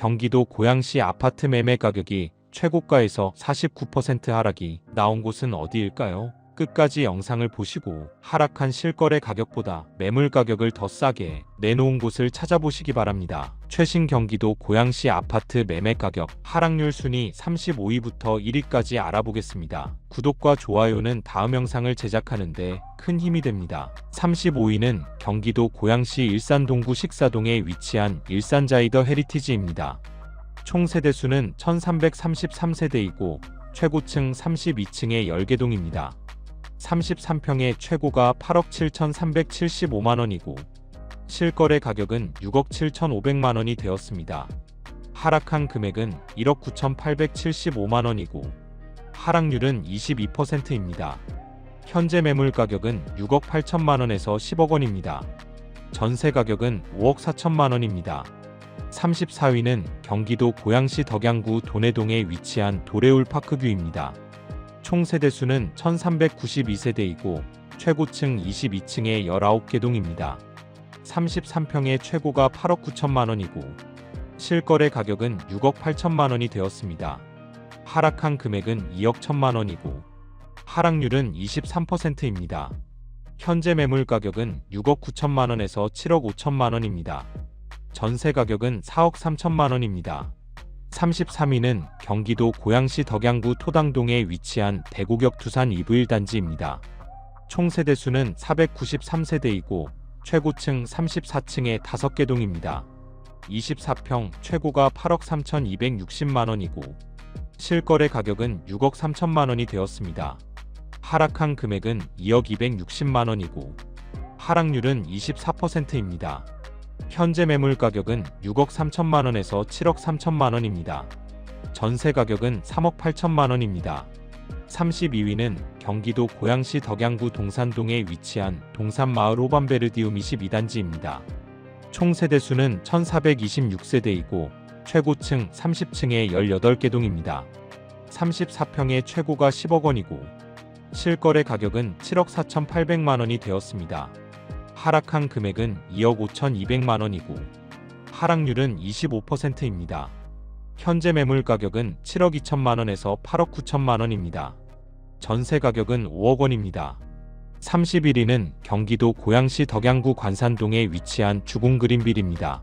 경기도 고양시 아파트 매매 가격이 최고가에서 49% 하락이 나온 곳은 어디일까요? 끝까지 영상을 보시고 하락한 실거래 가격보다 매물 가격을 더 싸게 내놓은 곳을 찾아보시기 바랍니다. 최신 경기도 고양시 아파트 매매 가격 하락률 순위 35위부터 1위까지 알아보겠습니다. 구독과 좋아요는 다음 영상을 제작하는데 큰 힘이 됩니다. 35위는 경기도 고양시 일산동구 식사동에 위치한 일산자이더 헤리티지입니다. 총 세대수는 1333세대이고 최고층 32층의 10개동입니다. 33평의 최고가 8억 7,375만원이고 실거래 가격은 6억 7,500만원이 되었습니다. 하락한 금액은 1억 9,875만원이고 하락률은 22%입니다. 현재 매물 가격은 6억 8천만원에서 10억 원입니다. 전세 가격은 5억 4천만원입니다. 34위는 경기도 고양시 덕양구 도내동에 위치한 도레울 파크뷰입니다. 총 세대수는 1392세대이고 최고층 22층의 19개 동입니다. 33평의 최고가 8억 9천만 원이고 실거래 가격은 6억 8천만 원이 되었습니다. 하락한 금액은 2억 1천만 원이고 하락률은 23%입니다. 현재 매물 가격은 6억 9천만 원에서 7억 5천만 원입니다. 전세 가격은 4억 3천만 원입니다. 33위는 경기도 고양시 덕양구 토당동에 위치한 대구역 두산 이브일 단지입니다. 총 세대수는 493세대이고 최고층 34층의 5개 동입니다. 24평 최고가 8억 3,260만 원이고 실거래 가격은 6억 3천만 원이 되었습니다. 하락한 금액은 2억 260만 원이고 하락률은 24%입니다. 현재 매물 가격은 6억 3천만 원에서 7억 3천만 원입니다. 전세 가격은 3억 8천만 원입니다. 32위는 경기도 고양시 덕양구 동산동에 위치한 동산마을 호반베르디움 22단지입니다. 총 세대수는 1426세대이고 최고층 30층의 18개 동입니다. 34평의 최고가 10억 원이고 실거래 가격은 7억 4,800만 원이 되었습니다. 하락한 금액은 2억 5,200만 원이고 하락률은 25%입니다. 현재 매물 가격은 7억 2천만 원에서 8억 9천만 원입니다. 전세 가격은 5억 원입니다. 31위는 경기도 고양시 덕양구 관산동에 위치한 주공 그린빌입니다.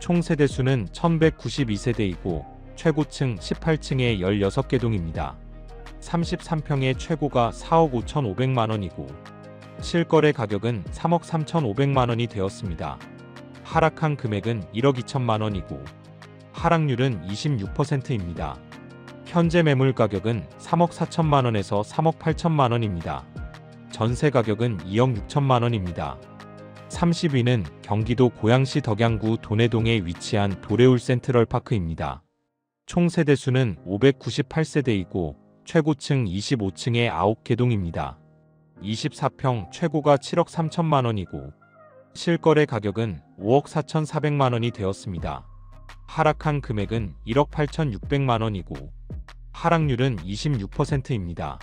총 세대수는 1192세대이고 최고층 18층의 16개 동입니다. 33평의 최고가 4억 5,500만 원이고 실거래 가격은 3억 3,500만 원이 되었습니다. 하락한 금액은 1억 2천만 원이고 하락률은 26%입니다. 현재 매물 가격은 3억 4천만 원에서 3억 8천만 원입니다. 전세 가격은 2억 6천만 원입니다. 30위는 경기도 고양시 덕양구 도내동에 위치한 도레울 센트럴 파크입니다. 총 세대수는 598세대이고 최고층 25층의 9개 동입니다. 24평 최고가 7억 3천만 원이고 실거래 가격은 5억 4천4백만 원이 되었습니다. 하락한 금액은 1억 8천6백만 원이고 하락률은 26%입니다.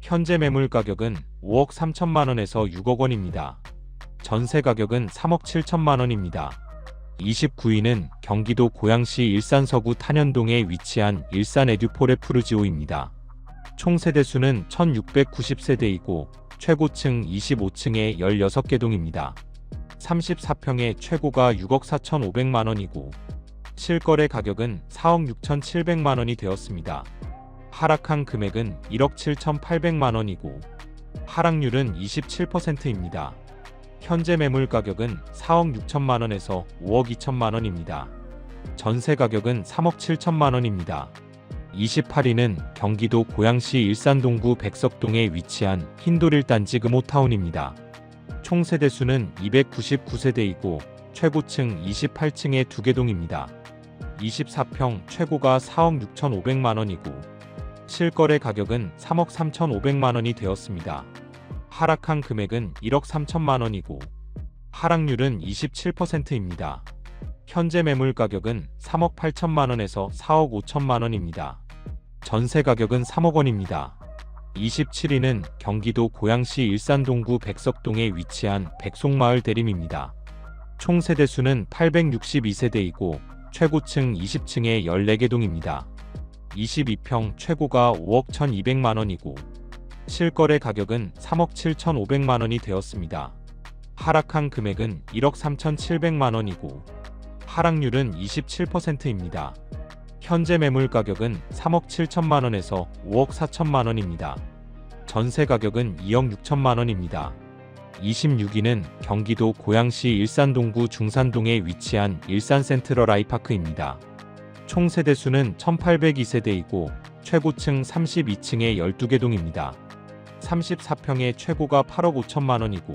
현재 매물 가격은 5억 3천만 원에서 6억 원입니다. 전세 가격은 3억 7천만 원입니다. 29위는 경기도 고양시 일산서구 탄현동에 위치한 일산 에듀포레 푸르지오입니다. 총 세대수는 1690세대이고 최고층 25층의 16개 동입니다. 34평의 최고가 6억 4,500만 원이고 실거래 가격은 4억 6,700만 원이 되었습니다. 하락한 금액은 1억 7,800만 원이고 하락률은 27%입니다. 현재 매물 가격은 4억 6천만 원에서 5억 2천만 원입니다. 전세 가격은 3억 7천만 원입니다. 28위는 경기도 고양시 일산동구 백석동에 위치한 흰도릴 단지 금호타운입니다. 총 세대수는 299세대이고 최고층 28층의 2개 동입니다. 24평 최고가 4억 6,500만 원이고 실거래 가격은 3억 3,500만 원이 되었습니다. 하락한 금액은 1억 3천만 원이고 하락률은 27%입니다. 현재 매물 가격은 3억 8천만 원에서 4억 5천만 원입니다. 전세 가격은 3억 원입니다. 27위는 경기도 고양시 일산동구 백석동에 위치한 백송마을 대림입니다. 총 세대수는 862세대이고 최고층 20층에 14개 동입니다. 22평 최고가 5억 1,200만 원이고 실거래 가격은 3억 7,500만 원이 되었습니다. 하락한 금액은 1억 3,700만 원이고 하락률은 27%입니다. 현재 매물 가격은 3억 7천만 원에서 5억 4천만 원입니다. 전세 가격은 2억 6천만 원입니다. 26위는 경기도 고양시 일산동구 중산동에 위치한 일산 센트럴 아이파크입니다. 총 세대수는 1802세대이고 최고층 32층에 12개 동입니다. 34평의 최고가 8억 5천만 원이고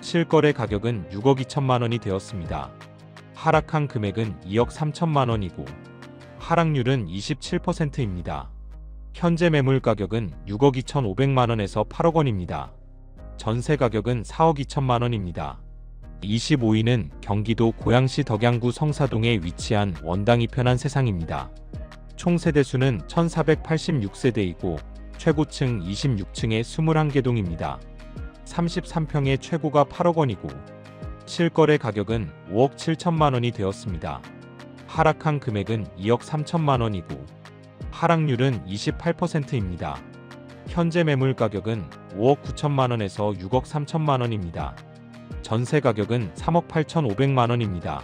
실거래 가격은 6억 2천만 원이 되었습니다. 하락한 금액은 2억 3천만 원이고 하락률은 27%입니다. 현재 매물 가격은 6억 2천5백만 원에서 8억 원입니다. 전세 가격은 4억 2천만 원입니다. 25위는 경기도 고양시 덕양구 성사동에 위치한 원당이 편한 세상입니다. 총 세대 수는 1486세대이고 최고층 26층에 21개 동입니다. 33평의 최고가 8억 원이고 실거래 가격은 5억 7천만 원이 되었습니다. 하락한 금액은 2억 3천만 원이고 하락률은 28%입니다. 현재 매물 가격은 5억 9천만 원에서 6억 3천만 원입니다. 전세 가격은 3억 8천5백만 원입니다.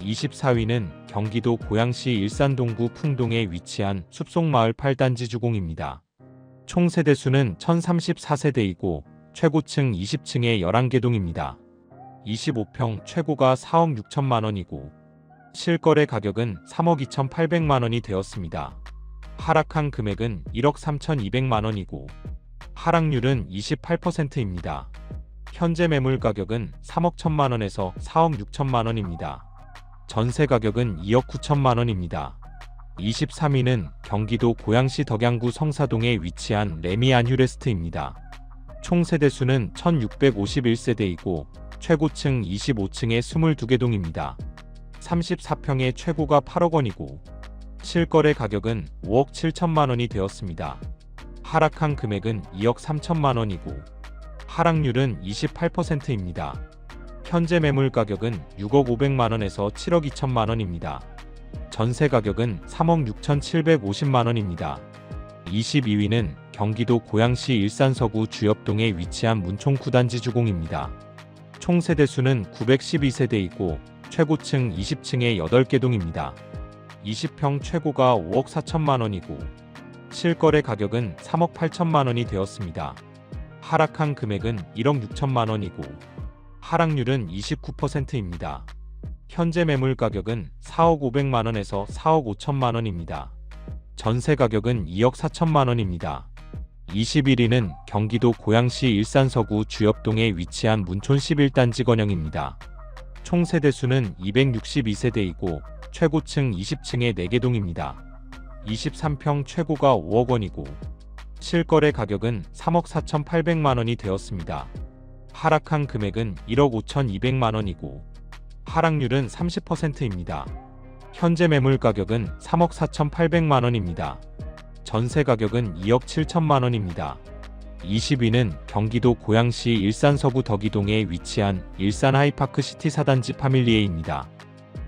24위는 경기도 고양시 일산동구 풍동에 위치한 숲속마을 8단지 주공입니다. 총 세대수는 1034세대이고 최고층 20층에 11개 동입니다. 25평 최고가 4억 6천만 원이고 실거래 가격은 3억 2천8백만 원이 되었습니다. 하락한 금액은 1억 3천2백만 원이고 하락률은 28%입니다. 현재 매물 가격은 3억 1천만 원에서 4억 6천만 원입니다. 전세 가격은 2억 9천만 원입니다. 23위는 경기도 고양시 덕양구 성사동에 위치한 레미안 휴레스트입니다. 총 세대수는 1651세대이고 최고층 25층에 22개 동입니다. 34평의 최고가 8억 원이고 실거래 가격은 5억 7천만 원이 되었습니다. 하락한 금액은 2억 3천만 원이고 하락률은 28%입니다. 현재 매물 가격은 6억 5백만 원에서 7억 2천만 원입니다. 전세 가격은 3억 6천7백오십만 원입니다. 22위는 경기도 고양시 일산 서구 주엽동에 위치한 문총 9단지 주공입니다. 총 세대수는 912세대이고 최고층 20층에 8개 동입니다. 20평 최고가 5억 4천만 원이고 실거래 가격은 3억 8천만 원이 되었습니다. 하락한 금액은 1억 6천만 원이고 하락률은 29%입니다. 현재 매물 가격은 4억 5백만 원에서 4억 5천만 원입니다. 전세 가격은 2억 4천만 원입니다. 21위는 경기도 고양시 일산서구 주엽동에 위치한 문촌 11단지 건영입니다. 총 세대수는 262세대이고 최고층 20층에 4개 동입니다. 23평 최고가 5억 원이고 실거래 가격은 3억 4,800만 원이 되었습니다. 하락한 금액은 1억 5,200만 원이고 하락률은 30%입니다. 현재 매물 가격은 3억 4,800만 원입니다. 전세 가격은 2억 7천만 원입니다. 20위는 경기도 고양시 일산 서구 덕이동에 위치한 일산 하이파크 시티 사단지 파밀리에입니다.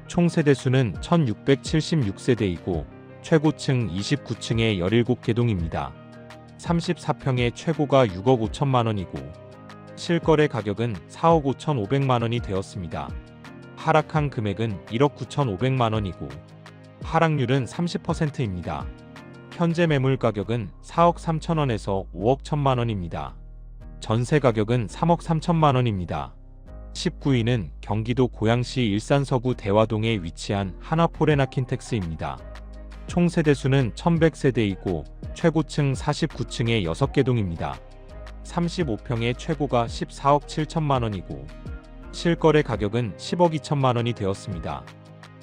총 세대수는 1676세대이고 최고층 29층에 17개 동입니다. 34평의 최고가 6억 5천만 원이고 실거래 가격은 4억 5천 5백만 원이 되었습니다. 하락한 금액은 1억 9천 5백만 원이고 하락률은 30%입니다. 현재 매물 가격은 4억 3천 원에서 5억 1천만 원입니다. 전세 가격은 3억 3천만 원입니다. 19위는 경기도 고양시 일산 서구 대화동에 위치한 하나포레나킨텍스입니다. 총 세대수는 1100세대이고 최고층 49층에 6개 동입니다. 35평의 최고가 14억 7천만 원이고 실거래 가격은 10억 2천만 원이 되었습니다.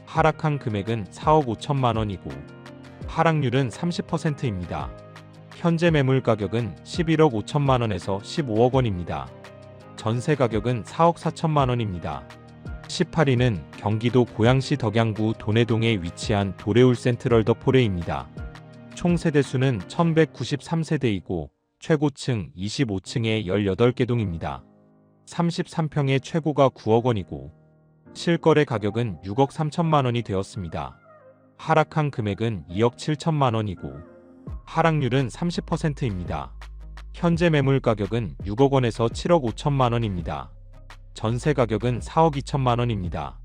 하락한 금액은 4억 5천만 원이고 하락률은 30%입니다. 현재 매물 가격은 11억 5천만 원에서 15억 원입니다. 전세 가격은 4억 4천만 원입니다. 18위는 경기도 고양시 덕양구 도내동에 위치한 도레울 센트럴 더 포레입니다. 총 세대 수는 1193세대이고 최고층 25층에 18개 동입니다. 33평의 최고가 9억 원이고 실거래 가격은 6억 3천만 원이 되었습니다. 하락한 금액은 2억 7천만 원이고 하락률은 30%입니다. 현재 매물 가격은 6억 원에서 7억 5천만 원입니다. 전세 가격은 4억 2천만 원입니다.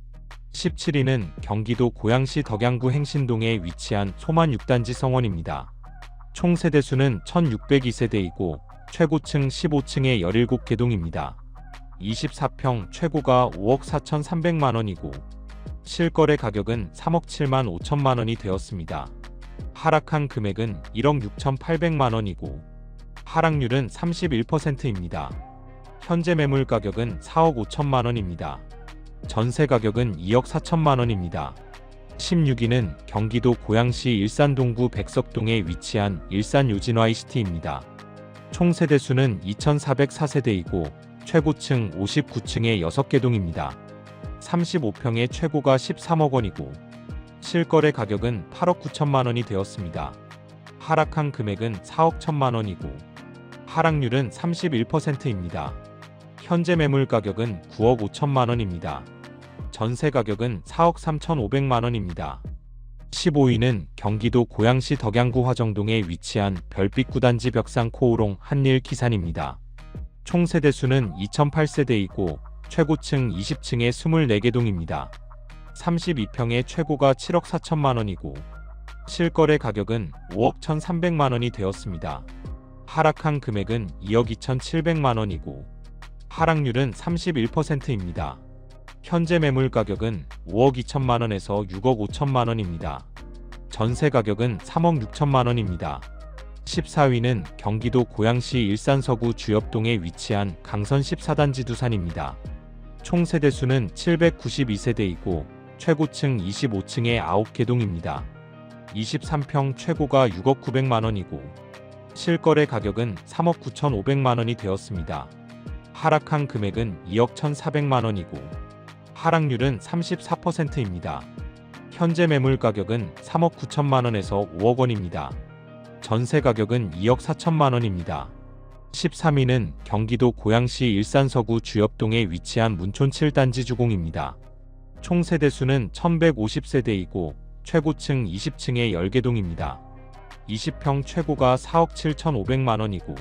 17위는 경기도 고양시 덕양구 행신동에 위치한 소만 6단지 성원입니다. 총 세대수는 1602세대이고 최고층 15층에 17개동입니다. 24평 최고가 5억 4,300만 원이고 실거래 가격은 3억 7만 5천만 원이 되었습니다. 하락한 금액은 1억 6,800만 원이고 하락률은 31%입니다. 현재 매물 가격은 4억 5천만 원입니다. 전세 가격은 2억 4천만 원입니다. 16위는 경기도 고양시 일산동구 백석동에 위치한 일산 요진와이시티입니다. 총 세대수는 2,404세대이고 최고층 59층에 6개 동입니다. 35평의 최고가 13억 원이고 실거래 가격은 8억 9천만 원이 되었습니다. 하락한 금액은 4억 1천만 원이고 하락률은 31%입니다. 현재 매물 가격은 9억 5천만 원입니다. 전세 가격은 4억 3천5백만 원입니다. 15위는 경기도 고양시 덕양구 화정동에 위치한 별빛 구단지 벽상 코오롱 한일 기산입니다. 총 세대 수는 2008세대이고 최고층 20층에 24개 동입니다. 32평의 최고가 7억 4천만 원이고 실거래 가격은 5억 1,300만 원이 되었습니다. 하락한 금액은 2억 2,700만 원이고 하락률은 31%입니다. 현재 매물 가격은 5억 2천만 원에서 6억 5천만 원입니다. 전세 가격은 3억 6천만 원입니다. 14위는 경기도 고양시 일산서구 주엽동에 위치한 강선 14단지 두산입니다. 총 세대수는 792세대이고 최고층 25층에 9개 동입니다. 23평 최고가 6억 900만 원이고 실거래 가격은 3억 9천5백만 원이 되었습니다. 하락한 금액은 2억 1,400만 원이고 하락률은 34%입니다. 현재 매물 가격은 3억 9천만 원에서 5억 원입니다. 전세 가격은 2억 4천만 원입니다. 13위는 경기도 고양시 일산서구 주엽동에 위치한 문촌 7단지 주공입니다. 총 세대수는 1150세대이고 최고층 20층에 10개 동입니다. 20평 최고가 4억 7천5백만 원이고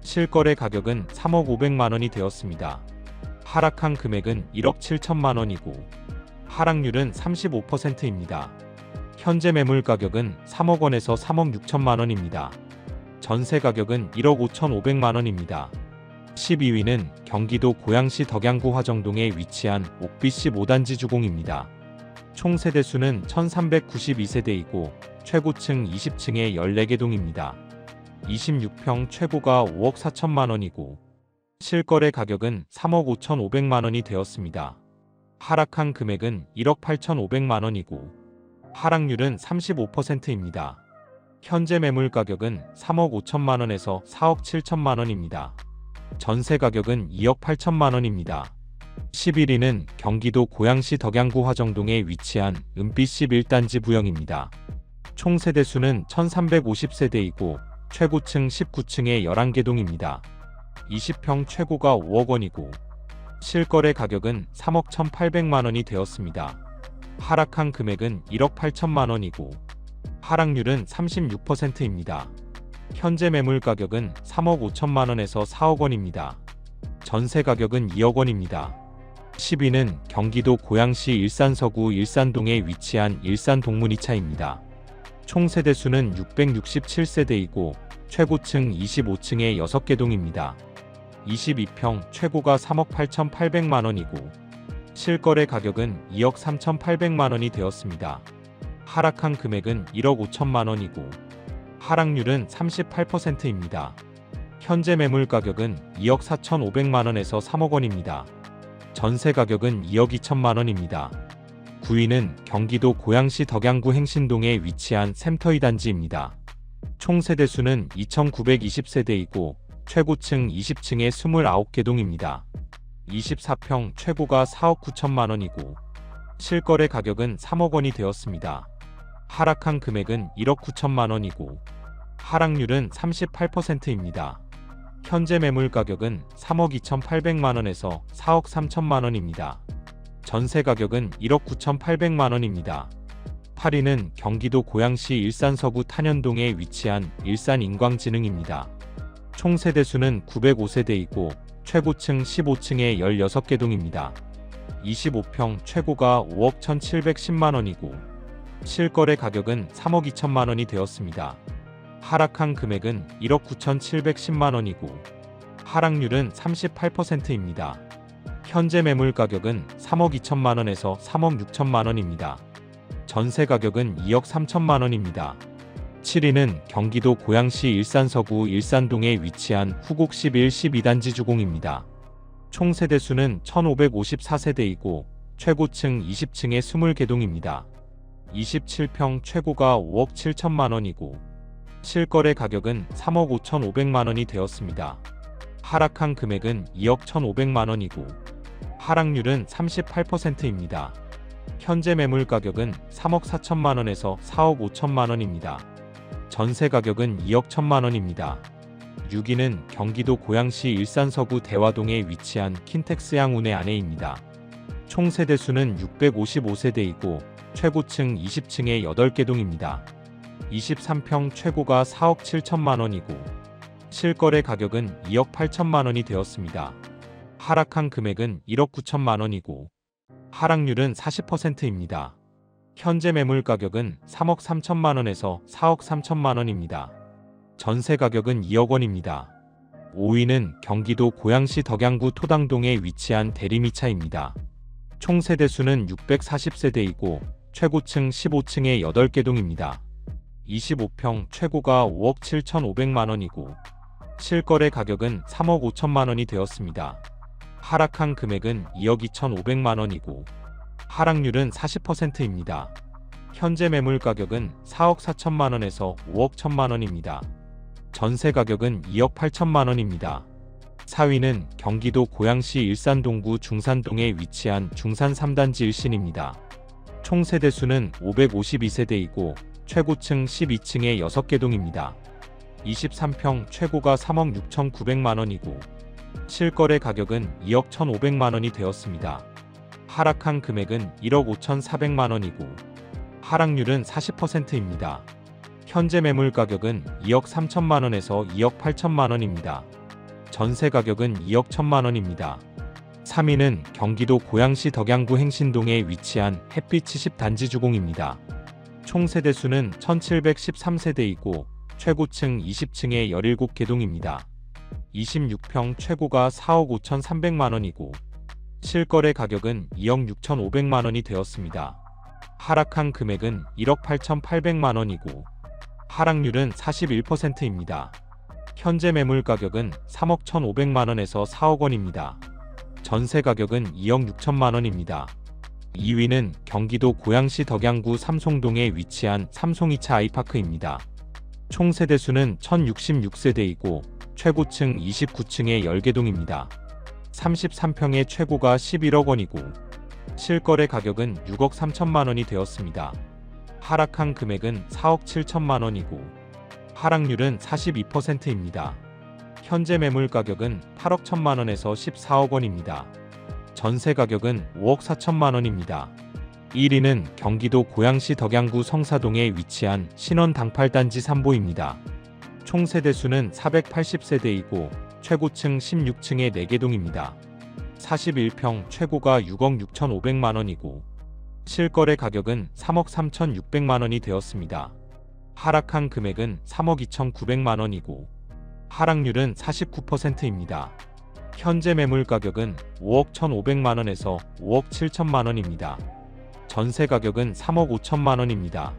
실거래 가격은 3억 5백만 원이 되었습니다. 하락한 금액은 1억 7천만 원이고 하락률은 35%입니다. 현재 매물 가격은 3억 원에서 3억 6천만 원입니다. 전세 가격은 1억 5천5백만 원입니다. 12위는 경기도 고양시 덕양구 화정동에 위치한 옥비씨 5단지 주공입니다. 총 세대 수는 1392세대이고 최고층 20층에 14개 동입니다. 26평 최고가 5억 4천만 원이고 실거래 가격은 3억 5천5백만 원이 되었습니다. 하락한 금액은 1억 8천5백만 원이고 하락률은 35%입니다. 현재 매물 가격은 3억 5천만 원에서 4억 7천만 원입니다. 전세 가격은 2억 8천만 원입니다. 11위는 경기도 고양시 덕양구 화정동에 위치한 은빛 11단지 부영입니다. 총 세대 수는 1350세대이고 최고층 19층에 11개 동입니다. 20평 최고가 5억 원이고 실거래 가격은 3억 1,800만 원이 되었습니다. 하락한 금액은 1억 8천만 원이고 하락률은 36%입니다. 현재 매물 가격은 3억 5천만 원에서 4억 원입니다. 전세 가격은 2억 원입니다. 10위는 경기도 고양시 일산 서구 일산동에 위치한 일산 동문이차입니다. 총 세대 수는 667세대이고 최고층 25층에 6개 동입니다. 22평 최고가 3억 8,800만 원이고 실거래 가격은 2억 3,800만 원이 되었습니다. 하락한 금액은 1억 5천만 원이고 하락률은 38%입니다. 현재 매물 가격은 2억 4,500만 원에서 3억 원입니다. 전세 가격은 2억 2천만 원입니다. 9위는 경기도 고양시 덕양구 행신동에 위치한 샘터이 단지입니다. 총 세대 수는 2,920세대이고 최고층 20층에 29개 동입니다. 24평 최고가 4억 9천만 원이고 실거래 가격은 3억 원이 되었습니다. 하락한 금액은 1억 9천만 원이고 하락률은 38%입니다. 현재 매물 가격은 3억 2,800만 원에서 4억 3천만 원입니다. 전세 가격은 1억 9,800만 원입니다. 8위는 경기도 고양시 일산 서구 탄현동에 위치한 일산 인광지능입니다. 총 세대수는 905세대이고 최고층 15층에 16개 동입니다. 25평 최고가 5억 1,710만 원이고 실거래 가격은 3억 2천만 원이 되었습니다. 하락한 금액은 1억 9,710만 원이고 하락률은 38%입니다. 현재 매물 가격은 3억 2천만 원에서 3억 6천만 원입니다. 전세 가격은 2억 3천만 원입니다. 7위는 경기도 고양시 일산 서구 일산동에 위치한 후곡 11 12단지 주공입니다. 총 세대수는 1554세대이고 최고층 20층에 20개 동입니다. 27평 최고가 5억 7천만 원이고 실거래 가격은 3억 5천5백만 원이 되었습니다. 하락한 금액은 2억 1,500만 원이고 하락률은 38%입니다. 현재 매물 가격은 3억 4천만 원에서 4억 5천만 원입니다. 전세 가격은 2억 1천만 원입니다. 6위는 경기도 고양시 일산 서구 대화동에 위치한 킨텍스 양운의 아내입니다. 총 세대수는 655세대이고 최고층 20층에 8개 동입니다. 23평 최고가 4억 7천만 원이고 실거래 가격은 2억 8천만 원이 되었습니다. 하락한 금액은 1억 9천만 원이고 하락률은 40%입니다. 현재 매물 가격은 3억 3천만 원에서 4억 3천만 원입니다. 전세 가격은 2억 원입니다. 5위는 경기도 고양시 덕양구 토당동에 위치한 대리미차입니다. 총 세대수는 640세대이고 최고층 15층에 8개 동입니다. 25평 최고가 5억 7천5백만 원이고 실거래 가격은 3억 5천만 원이 되었습니다. 하락한 금액은 2억 2천5백만 원이고 하락률은 40%입니다. 현재 매물 가격은 4억 4천만 원에서 5억 1천만 원입니다. 전세 가격은 2억 8천만 원입니다. 4위는 경기도 고양시 일산동구 중산동에 위치한 중산 3단지 일신입니다. 총 세대수는 552세대이고 최고층 12층에 6개 동입니다. 23평 최고가 3억 6천9백만 원이고 실거래 가격은 2억 1,500만 원이 되었습니다. 하락한 금액은 1억 5천4백만 원이고 하락률은 40%입니다. 현재 매물 가격은 2억 3천만 원에서 2억 8천만 원입니다. 전세 가격은 2억 1천만 원입니다. 3위는 경기도 고양시 덕양구 행신동에 위치한 햇빛 70 단지 주공입니다. 총 세대수는 1713세대이고 최고층 20층에 17개 동입니다. 26평 최고가 4억 5천3백만 원이고 실거래 가격은 2억 6천5백만 원이 되었습니다. 하락한 금액은 1억 8천8백만 원이고 하락률은 41%입니다. 현재 매물 가격은 3억 1,500만 원에서 4억 원입니다. 전세 가격은 2억 6천만 원입니다. 2위는 경기도 고양시 덕양구 삼송동에 위치한 삼송 2차 아이파크입니다. 총 세대수는 1066세대이고 최고층 29층에 10개 동입니다. 33평의 최고가 11억 원이고 실거래 가격은 6억 3천만 원이 되었습니다. 하락한 금액은 4억 7천만 원이고 하락률은 42%입니다. 현재 매물 가격은 8억 1천만 원에서 14억 원입니다. 전세 가격은 5억 4천만 원입니다. 1위는 경기도 고양시 덕양구 성사동에 위치한 신원 당팔단지 3보입니다. 총 세대 수는 480세대이고 최고층 16층에 4개 동입니다. 41평 최고가 6억 6천5백만 원이고 실거래 가격은 3억 3천6백만 원이 되었습니다. 하락한 금액은 3억 2천9백만 원이고 하락률은 49%입니다. 현재 매물 가격은 5억 1,500만 원에서 5억 7천만 원입니다. 전세 가격은 3억 5천만 원입니다.